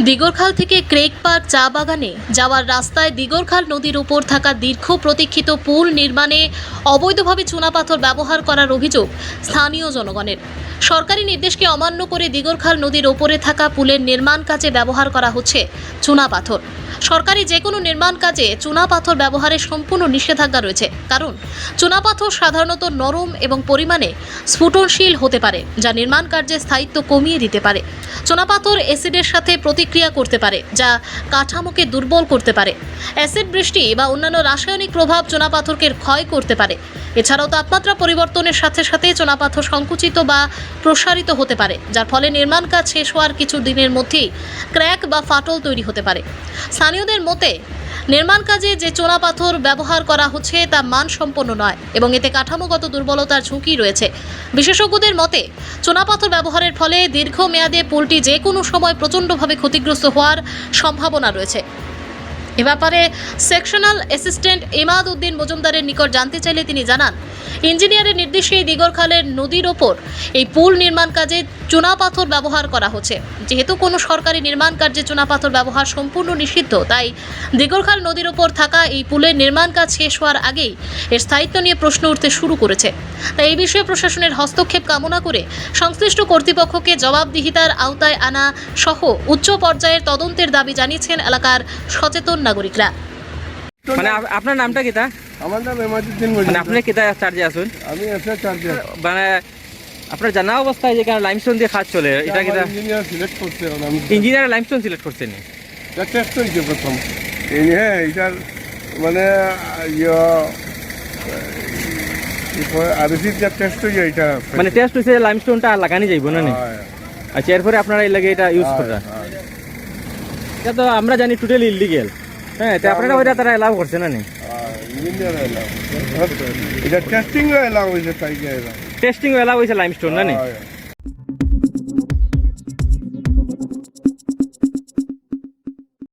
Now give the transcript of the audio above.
দিগরখাল থেকে ক্রেক পার্ক চা বাগানে যাওয়ার রাস্তায় দিগরখাল নদীর উপর থাকা দীর্ঘ প্রতীক্ষিত পুল নির্মাণে অবৈধভাবে চুনাপাথর ব্যবহার করার অভিযোগ স্থানীয় জনগণের। সরকারি নির্দেশকে অমান্য করে দিগরখাল নদীর ওপরে থাকা পুলের নির্মাণ কাজে ব্যবহার করা হচ্ছে চুনাপাথর। সরকারি যে কোনো নির্মাণ কাজে চুনাপাথর ব্যবহারে সম্পূর্ণ নিষেধাজ্ঞা রয়েছে, কারণ চুনাপাথর সাধারণত নরম এবং পরিমাণে স্ফুটনশীল হতে পারে, যা নির্মাণ কার্যের স্থায়িত্ব কমিয়ে দিতে পারে। চুনাপাথর অ্যাসিডের সাথে প্রতিক্রিয়া করতে পারে, যা কাঠামোকে দুর্বল করতে পারে। অ্যাসিড বৃষ্টি বা অন্যান্য রাসায়নিক প্রভাব চোনাপাথরকে ক্ষয় করতে পারে। এছাড়াও তাপমাত্রা পরিবর্তনের সাথে সাথে চোনাপাথর সংকুচিত বা প্রসারিত হতে পারে, যার ফলে নির্মাণ কাজ শেষ হওয়ার কিছু দিনের মধ্যেই ক্র্যাক বা ফাটল তৈরি হতে পারে। স্থানীয়দের মতে নির্মাণ কাজে যে চুনাপাথর ব্যবহার করা হচ্ছে, তা মানসম্পন্ন নয় এবং এতে কাঠামোগত দুর্বলতার ঝুঁকি রয়েছে। বিশেষজ্ঞদের মতে চুনাপাথর ব্যবহারের ফলে দীর্ঘমেয়াদে পুলটি যে কোনো সময় প্রচণ্ডভাবে ক্ষতিগ্রস্ত হওয়ার সম্ভাবনা রয়েছে। এ ব্যাপারে সেকশনাল অ্যাসিস্ট্যান্ট ইমাদ উদ্দিন মজুমদারের নিকট জানতে চাইলে তিনি জানান ইঞ্জিনিয়ারের নির্দেশে এই দিগরখালের নদীর ওপর এই পুল নির্মাণ কাজে চুনাপাথর ব্যবহার করা হচ্ছে। যেহেতু কোনো সরকারি নির্মাণ কার্যে চুনাপাথর ব্যবহার সম্পূর্ণ নিষিদ্ধ, তাই দিগরখাল নদীর ওপর থাকা এই পুলের নির্মাণ কাজ শেষ হওয়ার আগেই এর স্থায়িত্ব নিয়ে প্রশ্ন উঠতে শুরু করেছে। তাই এই বিষয়ে প্রশাসনের হস্তক্ষেপ কামনা করে সংশ্লিষ্ট কর্তৃপক্ষকে জবাবদিহিতার আওতায় আনা সহ উচ্চ পর্যায়ের তদন্তের দাবি জানিয়েছেন এলাকার সচেতন নাগরিকরা। মানে আপনার নামটা কিতা আমার নাম এমাজুদ্দিন মানে মজুমদার আপনি কিতা চার্জে আসুন আমি এসে চার্জে মানে আপনার জানা অবস্থায় যে লাইমস্টোন দিয়ে কাজ চলে এটা ইঞ্জিনিয়ার সিলেক্ট আমি ইঞ্জিনিয়ার লাইমস্টোন সিলেক্ট করছেন এটা টেস্ট হয়েছে প্রথম। এই হ্যাঁ এটার মানে ইয়ে আরসির যে টেস্ট হয়েছে এটা মানে টেস্ট হয়েছে লাইমস্টোনটা লাগানি যাইব না নি? আচ্ছা এরপরে আপনারা এই লাগে এটা ইউজ করা এটা তো আমরা জানি টোটালি ইলিগেল হ্যাঁ তো আপনারা ওইটা তারা এলাও করছে না নি? ইঞ্জিনিয়ার এলাও এটা টেস্টিং এলাও হয়েছে তাই টেস্টিং এলাও লাইমস্টোন না নি? হয়, হয়।